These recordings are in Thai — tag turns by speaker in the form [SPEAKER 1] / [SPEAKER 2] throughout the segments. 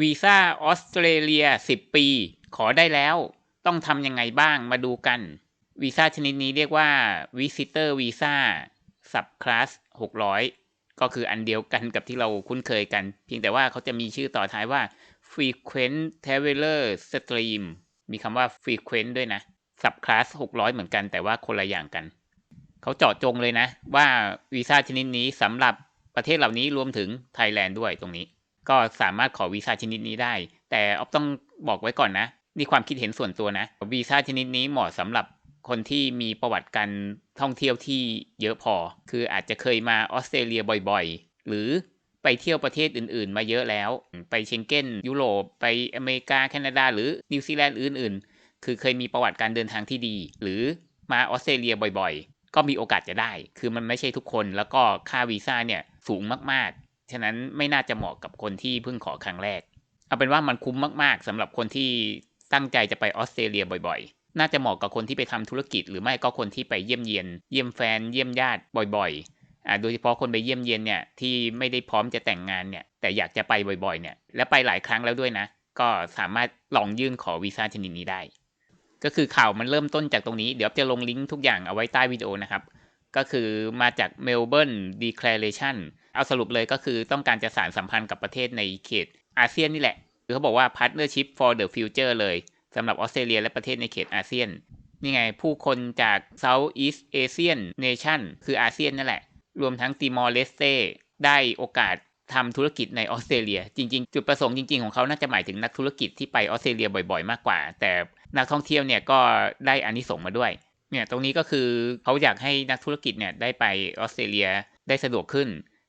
[SPEAKER 1] วีซ่าออสเตรเลีย 10 ปี ขอได้แล้ว ต้องทำยังไงบ้างมาดูกัน วีซ่าชนิดนี้เรียกว่า Visitor Visa Subclass 600 ก็คืออันเดียวกันกับที่เราคุ้นเคยกัน เพียงแต่ว่าเขาจะมีชื่อต่อท้ายว่า Frequent Traveler Stream มีคำว่า Frequent ด้วยนะ Subclass 600 เหมือนกันแต่ว่าคนละอย่างกัน เขาเจาะจงเลยนะ ว่าวีซ่าชนิดนี้สำหรับประเทศเหล่านี้รวมถึงไทยแลนด์ด้วยตรงนี้ ก็สามารถขอวีซ่าชนิดนี้ได้ แต่ออฟต้องบอกไว้ก่อนนะนี่ความคิดเห็นส่วนตัวนะวีซ่าชนิดนี้เหมาะสำหรับคนที่มีประวัติการท่องเที่ยวที่เยอะพอ คืออาจจะเคยมาออสเตรเลียบ่อยๆ หรือไปเที่ยวประเทศอื่นๆ มาเยอะแล้ว ไปเชงเก้น ยุโรป ไปอเมริกา แคนาดา หรือนิวซีแลนด์อื่นๆ คือเคยมีประวัติการเดินทางที่ดี หรือมาออสเตรเลียบ่อยๆ ก็มีโอกาสจะได้ คือมันไม่ใช่ทุกคน แล้วก็ค่าวีซ่าเนี่ยสูงมากๆ ฉะนั้นไม่น่าจะเหมาะกับคนที่เพิ่งขอครั้งแรก เอาเป็นว่ามันคุ้มมากๆสำหรับคนที่ตั้งใจจะไปออสเตรเลียบ่อยๆ น่าจะเหมาะกับคนที่ไปทำธุรกิจ หรือไม่ก็คนที่ไปเยี่ยมเยียน เยี่ยมแฟน เยี่ยมญาติบ่อยๆ โดยเฉพาะคนไปเยี่ยมเยียนเนี่ยที่ไม่ได้พร้อมจะแต่งงานเนี่ยแต่อยากจะไปบ่อยๆเนี่ยและไปหลายครั้งแล้วด้วยนะ ก็สามารถลองยื่นขอวีซ่าชนิดนี้ได้ ก็คือข่าวมันเริ่มต้นจากตรงนี้ เดี๋ยวจะลงลิงก์ทุกอย่างเอาไว้ใต้วิดีโอนะครับ ก็คือมาจาก Melbourne Declaration เอาสรุปเลยก็คือต้องการจะสารสัมพันธ์กับประเทศในเขตอาเซียนนี่แหละ คือเขาบอกว่า Partnership for the Future เลยสำหรับออสเตรเลียและประเทศในเขตอาเซียน นี่ไงผู้คนจาก Southeast Asian Nation คืออาเซียนนั่นแหละ รวมทั้งติมอร์เลสเตได้โอกาสทำธุรกิจในออสเตรเลีย จริง ๆ จุดประสงค์จริง ๆ ของเขาน่าจะหมายถึงนักธุรกิจที่ไปออสเตรเลียบ่อย ๆ มากกว่า แต่นักท่องเที่ยวเนี่ยก็ได้อานิสงส์มาด้วย เนี่ยตรงนี้ก็คือเขาอยากให้นักธุรกิจเนี่ยได้ไปออสเตรเลียได้สะดวกขึ้น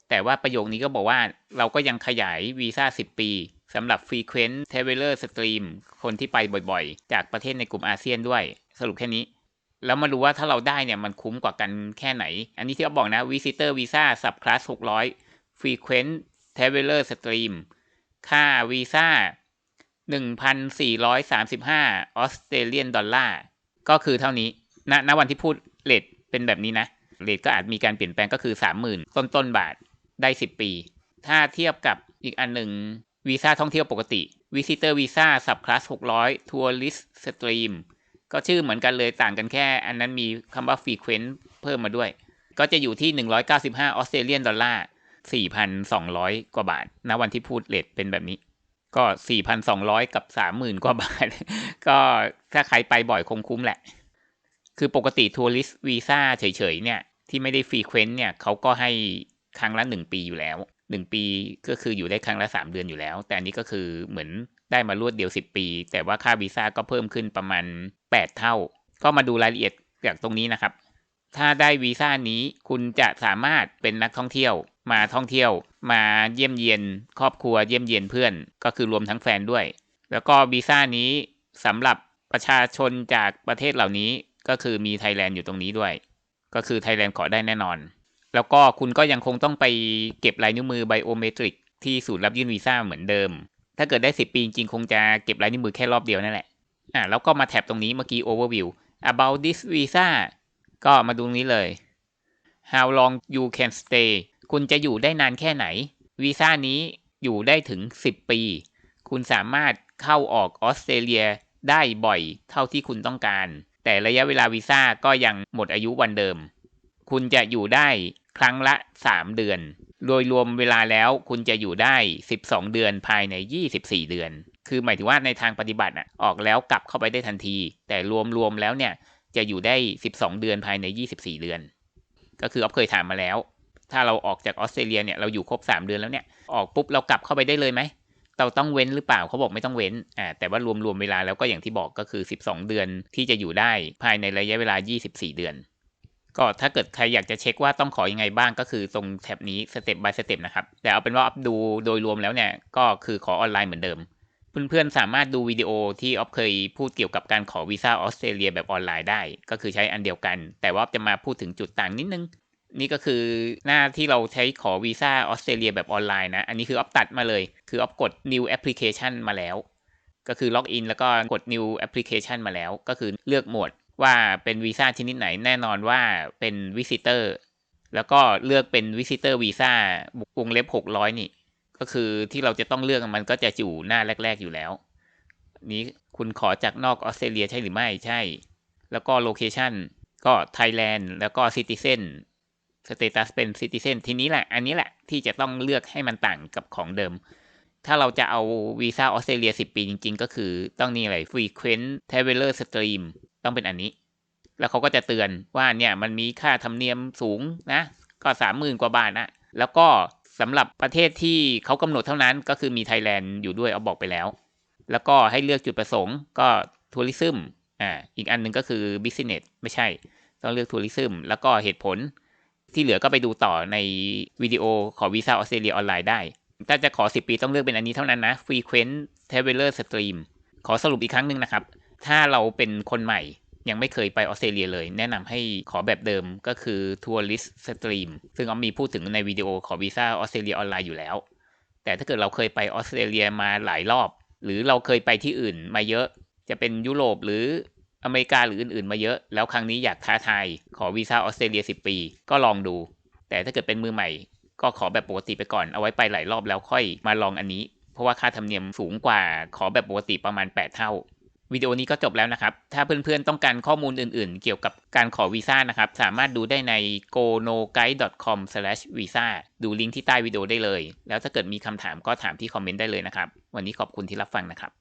[SPEAKER 1] แต่ว่าประโยคนี้ก็บอกว่าเราก็ยังขยายวีซ่า 10 ปีสำหรับ Frequent Traveler Stream คนที่ไปบ่อยๆ จากประเทศในกลุ่มอาเซียนด้วย สรุปแค่นี้ แล้วมาดูว่าถ้าเราได้เนี่ยมันคุ้มกว่ากันแค่ไหน อันนี้ที่เขาบอกนะ Visitor Visa Subclass 600 Frequent Traveler Stream ค่าวีซ่า1,435ออสเตรเลียนดอลลาร์ก็คือเท่านี้ ณณวันที่พูดเลทเป็นแบบนี้นะเลทก็อาจมีการเปลี่ยนแปลงก็คือ30,000ต้นต้นบาทได้10ปี ถ้าเทียบกับอีกอันหนึ่งวีซ่าท่องเที่ยวปกติ Visitor Visa Subclass 600 Tourist Stream ก็ชื่อเหมือนกันเลยต่างกันแค่ อันนั้นมีคำว่า Frequent เพิ่มมาด้วย ก็จะอยู่ที่ 195 ออสเตรเลียนดอลลาร์ 4,200 กว่าบาทณวันที่พูดเลทเป็นแบบนี้ ก็ 4,200 กับ 30,000 กว่าบาท ก็ถ้าใครไปบ่อยคงคุ้มแหละ คือปกติทัวริสวีซ่าเฉยๆเนี่ยที่ไม่ได้ฟรีเควนต์เนี่ยเขาก็ให้ครั้งละ1ปีอยู่แล้ว1ปีก็คืออยู่ได้ครั้งละ3เดือนอยู่แล้ว แต่อันนี้ก็คือเหมือนได้มารวดเดียว10ปี แต่ว่าค่าวีซ่าก็เพิ่มขึ้นประมาณ8เท่า ก็มาดูรายละเอียดจากตรงนี้นะครับ ถ้าได้วีซ่านี้คุณจะสามารถเป็นนักท่องเที่ยว มาท่องเที่ยว มาเยี่ยมเยียนครอบครัวเยี่ยมเยียนเพื่อน ก็คือรวมทั้งแฟนด้วย แล้วก็วีซ่านี้สำหรับประชาชนจากประเทศเหล่านี้ ก็คือมีไทยแลนด์อยู่ตรงนี้ด้วย ก็คือไทยแลนด์ขอได้แน่นอน แล้วก็คุณก็ยังคงต้องไปเก็บลายนิ้วมือไบโอเมตริกที่ศูนย์รับยื่นวีซ่าเหมือนเดิม ถ้าเกิดได้ 10 ปีจริงคงจะเก็บลายนิ้วมือแค่รอบเดียวนั่นแหละ อ่าแล้วก็มาแท็บตรงนี้เมื่อกี้ overview about this visa ก็มาดูตรงนี้เลย how long you can stay คุณจะอยู่ได้นานแค่ไหน วีซ่านี้อยู่ได้ถึง 10 ปี คุณสามารถเข้าออกออสเตรเลียได้บ่อยเท่าที่คุณต้องการ แต่ระยะเวลาวีซ่าก็ยังหมดอายุวันเดิม คุณจะอยู่ได้ครั้งละ 3 เดือน โดยรวมเวลาแล้วคุณจะอยู่ได้ 12 เดือนภายใน 24 เดือน คือหมายถึงว่าในทางปฏิบัติอะออกแล้วกลับเข้าไปได้ทันที แต่รวมๆแล้วเนี่ยจะอยู่ได้ 12 เดือนภายใน 24 เดือน ก็คือออฟเคยถามมาแล้ว ถ้าเราออกจากออสเตรเลียเนี่ยเราอยู่ครบ 3 เดือนแล้วเนี่ยออกปุ๊บเรากลับเข้าไปได้เลยไหม เราต้องเว้นหรือเปล่าเขาบอกไม่ต้องเว้นอ่าแต่ว่ารวมๆเวลาแล้วก็อย่างที่บอกก็คือ 12 เดือนที่จะอยู่ได้ภายในระยะเวลา 24 เดือน ก็ถ้าเกิดใครอยากจะเช็คว่าต้องขออยังไงบ้างก็คือตรงแท็บนี้สเต็ป by สเต็ปนะครับแต่เอาเป็นว่าอัพดูโดยรวมแล้วเนี่ยก็คือขอออนไลน์เหมือนเดิมเพื่อนๆสามารถดูวิดีโอที่ออฟเคยพูดเกี่ยวกับการขอวีซ่าออสเตรเลียแบบออนไลน์ได้ ก็คือใช้อันเดียวกัน แต่ว่าจะมาพูดถึงจุดต่างนิดนึง นี่ก็คือหน้าที่เราใช้ขอวีซ่าออสเตรเลียแบบออนไลน์นะ อันนี้คือออฟตัดมาเลย คือออฟกด new application มาแล้ว ก็คือล็อกอินแล้วก็กด new application มาแล้ว ก็คือเลือกหมวดว่าเป็นวีซ่าชนิดไหนแน่นอนว่าเป็น visitor แล้วก็เลือกเป็น visitor visa วงเล็บ 600 นี่ ก็คือที่เราจะต้องเลือกมันก็จะอยู่หน้าแรก ๆอยู่แล้ว นี้คุณขอจากนอกออสเตรเลียใช่หรือไม่ใช่ แล้วก็โลเคชันก็ไทยแลนด์แล้วก็ซิติเซน สเตตัสเป็นซิติเซนทีนี้แหละ อันนี้แหละที่จะต้องเลือกให้มันต่างกับของเดิม ถ้าเราจะเอาวีซ่าออสเตรเลีย 10 ปีจริง ๆ ก็คือต้องนี่อะไร frequent traveler stream ต้องเป็นอันนี้ แล้วเขาก็จะเตือนว่าเนี่ยมันมีค่าธรรมเนียมสูงนะ ก็สามหมื่นกว่าบาทนะแล้วก็สำหรับประเทศที่เขากำหนดเท่านั้นก็คือมีไทยแลนด์อยู่ด้วยเอาบอกไปแล้ว แล้วก็ให้เลือกจุดประสงค์ก็ทัวริซึมอ่าอีกอันหนึ่งก็คือบิสเนสไม่ใช่ ต้องเลือกทัวริซึมแล้วก็เหตุผล ที่เหลือก็ไปดูต่อในวิดีโอขอวีซ่าออสเตรเลียออนไลน์ได้ ถ้าจะขอ 10 ปีต้องเลือกเป็นอันนี้เท่านั้นนะ frequent traveler stream ขอสรุปอีกครั้งหนึ่งนะครับ ถ้าเราเป็นคนใหม่ยังไม่เคยไปออสเตรเลียเลย แนะนำให้ขอแบบเดิมก็คือ tourist stream ซึ่งออมมีพูดถึงในวิดีโอขอวีซ่าออสเตรเลียออนไลน์อยู่แล้ว แต่ถ้าเกิดเราเคยไปออสเตรเลียมาหลายรอบ หรือเราเคยไปที่อื่นมาเยอะ จะเป็นยุโรปหรือ อเมริกาหรืออื่นๆ มาเยอะ แล้วครั้งนี้อยากท้าทายขอวีซ่าออสเตรเลีย 10 ปี ก็ลองดู แต่ถ้าเกิดเป็นมือใหม่ ก็ขอแบบปกติไปก่อนเอาไว้ไปหลายรอบแล้วค่อยมาลองอันนี้ เพราะว่าค่าธรรมเนียมสูงกว่าขอแบบปกติประมาณ 8 เท่าวิดีโอนี้ก็จบแล้วนะครับ ถ้าเพื่อนๆต้องการข้อมูลอื่นๆ เกี่ยวกับการขอวีซ่านะครับ สามารถดูได้ใน gonoguide.com/visa ดูลิงก์ที่ใต้วิดีโอได้เลย แล้วถ้าเกิดมีคำถามก็ถามที่คอมเมนต์ได้เลยนะครับ วันนี้ขอบคุณที่รับฟังนะครับ